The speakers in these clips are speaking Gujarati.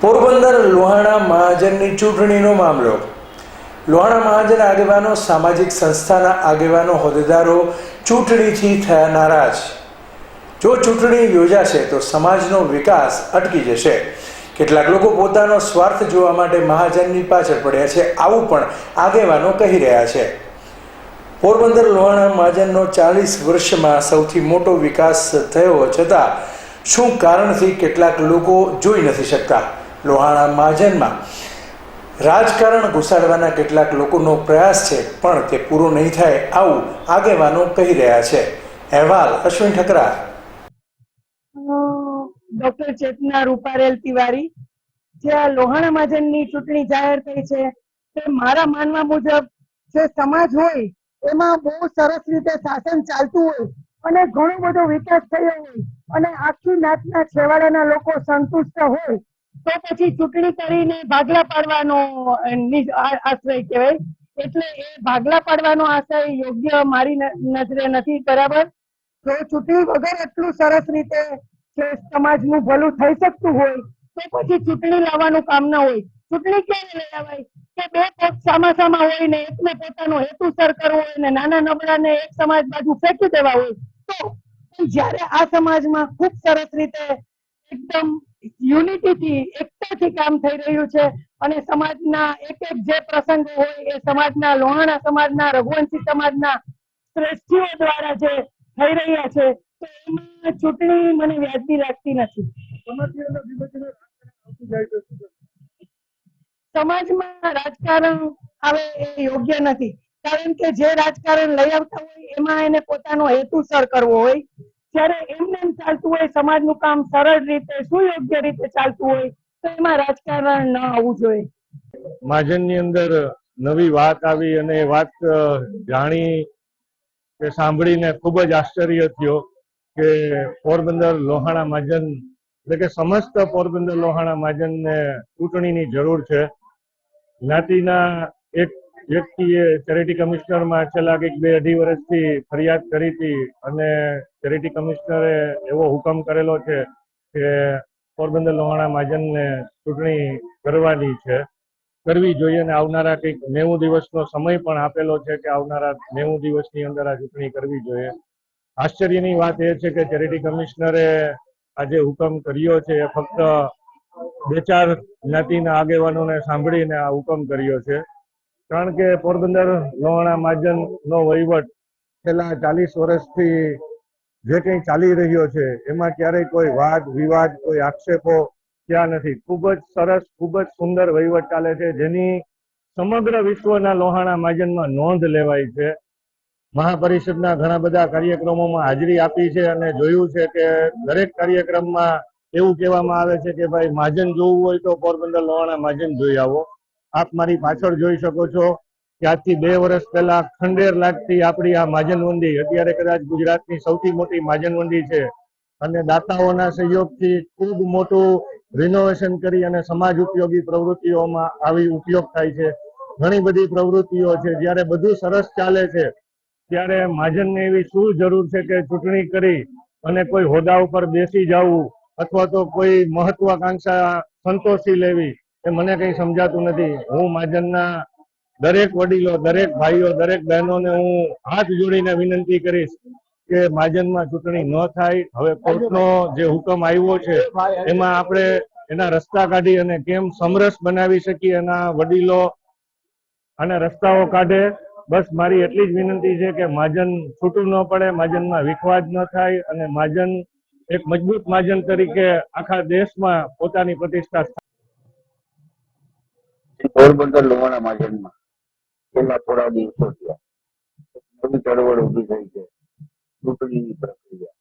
પોરબંદર લોહાણા મહાજનની ચૂંટણીનો મામલો. લોહાણા મહાજન આગેવાનો, સામાજિક સંસ્થાના આગેવાનો, હોદ્દેદારો ચૂંટણીથી થયા નારાજ. જો ચૂંટણી યોજાશે તો સમાજનો વિકાસ અટકી જશે. કેટલાક લોકો પોતાનો સ્વાર્થ જોવા માટે મહાજનની પાછળ પડ્યા છે, આવું પણ આગેવાનો કહી રહ્યા છે. પોરબંદર લોહાણા મહાજનનો ચાલીસ વર્ષમાં સૌથી મોટો વિકાસ થયો છતાં શું કારણથી કેટલાક લોકો જોઈ નથી શકતા? લોહાણા મહાજનમાં. રાજકારણ ઘુસાડવાના કેટલાક લોકોનો પ્રયાસ છે, પણ તે પૂરો નહીં થાય આવું આગેવાનો કહી રહ્યા છે. અહેવાલ અશ્વિન ઠકરા ડોક્ટર ચેતના રૂપારેલ તિવારી, જે આ લોહાણા મહાજનની ચૂંટણી જાહેર થઈ છે, તે મારા માનવા મુજબ જે સમાજ હોય, એમાં બહુ સરસ રીતે શાસન ચાલતું હોય, અને ઘણો બધો વિકાસ થયો હોય, અને આખી નાતના છેવાડાના લોકો સંતુષ્ટ હોય તો પછી ચૂંટણી કરીને ભાગલા પાડવાનો નિ- આશ્રય કહેવાય. એટલે એ ભાગલા પાડવાનો આશય યોગ્ય મારી નજરે નથી, બરાબર? જો ચૂંટણી વગર એટલું સરસ રીતે સમાજનું ભલું થઈ શકતું હોય, તો પછી ચૂંટણી લાવવાનું કામ ના હોય. ચૂંટણી ક્યારે લઈ આવાય? કે બે પક્ષ સામા સામા હોય ને એકને પોતાનો હેતુસર કરવો હોય ને નાના નબળાને એક સમાજ બાજુ ફેંકી દેવા હોય, તો જ્યારે આ સમાજમાં ખૂબ સરસ રીતે એકદમ યુનિટીથી એકતાથી કામ થઈ રહ્યું છે અને સમાજના એક એક જે પ્રસંગો હોય એ સમાજના લોહાણા સમાજના, રઘુવંશી સમાજના શ્રેષ્ઠીઓ દ્વારા જે થઈ રહ્યા છે, તો એમાં ચૂંટણી મને વ્યાજબી લાગતી નથી. સમાજમાં રાજકારણ આવે એ યોગ્ય નથી. કારણ કે જે રાજકારણ લઈ આવતા હોય, એમાં એને પોતાનો હેતુસર કરવો હોય. જ્યારે એમને એમ ચાલતું હોય, સમાજનું કામ સરળ રીતે, સુયોગ્ય રીતે ચાલતું હોય, તો એમાં રાજકારણ ન આવવું જોઈએ. મહાજનની અંદર નવી વાત આવી અને એ વાત જાણી કે સાંભળીને ખૂબ જ આશ્ચર્ય થયો કે પોરબંદર લોહાણા મહાજન, એટલે કે સમસ્ત પોરબંદર લોહાણા મહાજનને ચૂંટણીની જરૂર છે. જ્ઞાતિના એક વ્યક્તિએ ચેરિટી કમિશનરમાં છેલ્લા કંઈક બે અઢી વર્ષથી ફરિયાદ કરી હતી અને ચેરિટી કમિશનરે એવો હુકમ કરેલો છે કે પોરબંદર લોહાણા મહાજનને ચૂંટણી કરવાની છે. કરવી જોઈએ અને આવનારા કંઈક નેવું દિવસનો સમય પણ આપેલો છે કે આવનારા નેવું દિવસની અંદર આ ચૂંટણી કરવી જોઈએ. આશ્ચર્યની વાત એ છે કે ચેરિટી કમિશનરે આજે હુકમ કર્યો છે એ ફક્ત બે ચાર જ્ઞાતિના આગેવાનોને સાંભળીને આ હુકમ કર્યો છે. કારણ કે પોરબંદર, લોહાણા મહાજનનો વહીવટ છેલ્લા ચાલીસ વર્ષથી જે કંઈ ચાલી રહ્યો છે, એમાં ક્યારેય કોઈ વાદ, વિવાદ, કોઈ આક્ષેપો ત્યાં નથી. ખૂબ જ સરસ, ખૂબ જ સુંદર વહીવટ ચાલે છે, જેની સમગ્ર વિશ્વના લોહાણા મહાજનમાં નોંધ લેવાય છે. મહાપરિષદના ઘણા બધા કાર્યક્રમોમાં હાજરી આપી છે અને જોયું છે કે દરેક કાર્યક્રમમાં એવું કહેવામાં આવે છે કે ભાઈ મહાજન જોવું હોય તો પોરબંદર, લોહાણા મહાજન જોઈ આવો. આપ મારી પાછળ જોઈ શકો છો કે બે વર્ષ પહેલા ખંડેર લાગતી આપણી આ માજનવંદી અત્યારે કદાચ ગુજરાતની સૌથી મોટી માજનવંદી છે. અને દાતાઓના સહયોગથી ખૂબ મોટું રિનોવેશન કરી અને સમાજ ઉપયોગી પ્રવૃત્તિઓમાં આવી ઉપયોગ થાય છે. ઘણી બધી પ્રવૃત્તિઓ છે. જ્યારે બધું સરસ ચાલે છે, ત્યારે મહાજનને એવી શું જરૂર છે કે ચૂંટણી કરી અને કોઈ હોદ્દા ઉપર બેસી જવું અથવા તો કોઈ મહત્વાકાંક્ષા સંતોષી લેવી? મને કંઈ સમજાતું નથી. હું મહાજનના દરેક વડીલો, દરેક ભાઈઓ, દરેક બહેનોને હું હાથ જોડીને વિનંતી કરીશ કે મહાજનમાં ચૂંટણી ન થાય. હવે કોર્ટનો જે હુકમ આવ્યો છે, એમાં આપણે એના રસ્તા કાઢી અને કેમ સમરસ બનાવી શકીએ એના વડીલો અને રસ્તાઓ કાઢે. બસ મારી એટલી જ વિનંતી છે કે મહાજન છૂટું ન પડે, મહાજનમાં વિખવાદ ન થાય અને મહાજન એક મજબૂત મહાજન તરીકે આખા દેશમાં પોતાની પ્રતિષ્ઠા પોરબંદર લોહાણા મહાજનમાં છેલ્લા થોડા દિવસો થયા. નવી ચળવળ ઊભી થઈ છે. ચૂંટણીની પ્રક્રિયા.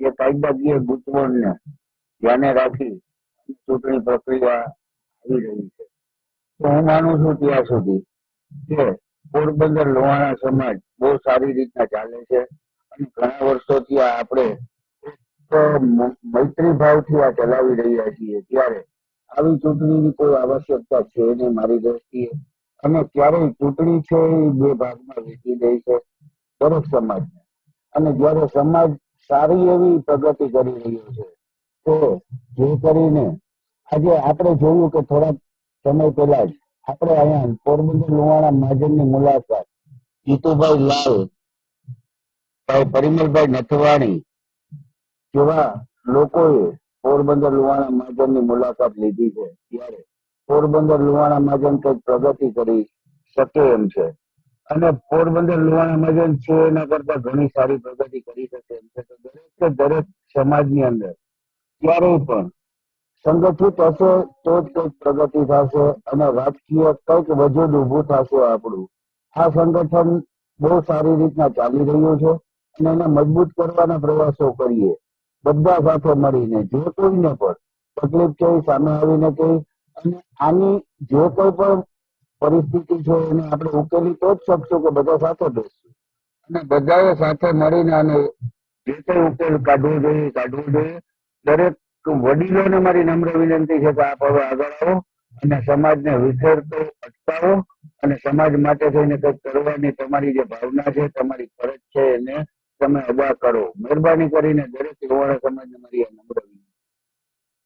એ કાયદાકીય ગૂંચવણને ધ્યાને રાખી ચૂંટણી પ્રક્રિયા આવી રહી છે. તો હું માનું છું ત્યાં સુધી કે પોરબંદર લોહાણા સમાજ બહુ સારી રીતના ચાલે છે અને ઘણા વર્ષોથી આપણે મૈત્રી ભાવથી આ ચલાવી રહ્યા છીએ. ત્યારે આવી ચૂંટણીની કોઈ આવશ્યકતા છે નહીં મારી દ્રષ્ટિએ? અને ક્યારેય ચૂંટણી છે એ બે ભાગમાં વેચી દે છે, દરેક સમાજને. અને જ્યારે સમાજ સારી એવી પ્રગતિ કરી રહ્યો છે, તો જે કરીને આજે આપણે જોયું કે થોડાક સમય પહેલા જ આપણે અહીંયા પોરબંદર લુવાણા મહાજનની મુલાકાત જીતુભાઈ લાલ, ભાઈ પરિમલભાઈ નથવાણી જેવા લોકોએ પોરબંદર લુવાણા મહાજનની મુલાકાત લીધી છે. ત્યારે પોરબંદર લુવાણા મહાજન કંઈક પ્રગતિ કરી શકે એમ છે. અને પોરબંદર લુવાણા મહાજન છે એના કરતા ઘણી સારી પ્રગતિ કરી શકે એમ છે. તો દરેક દરેક સમાજની અંદર ક્યારેય પણ સંગઠિત હશે તો જ કંઈક પ્રગતિ થશે અને રાજકીય કંઈક વજૂદ ઊભું થશે આપણું. આ સંગઠન બહુ સારી રીતના ચાલી રહ્યું છે અને એને મજબૂત કરવાના પ્રયાસો કરીએ. બધા સાથે મળીને, જે કોઈને પણ તકલીફ છે સામે આવીને કહી અને આની જે કોઈ પણ પરિસ્થિતિ છે એને આપણે ઉકેલી તો જ શકશું કે બધા સાથે બેસશું. અને બધાએ સાથે મળીને આને જે કઈ ઉકેલ કાઢવો જોઈએ કાઢવો જોઈએ. દરેક વડીલોને મારી નમ્ર વિનંતી છે કે આપ હવે આગળ આવો અને સમાજને વિખેરતો અટકાવો અને સમાજ માટે થઈને કંઈક કરવાની તમારી જે ભાવના છે, તમારી ફરજ છે એને તમે અદા કરો. મહેરબાની કરીને દરેક સમાજને મારી નમ્ર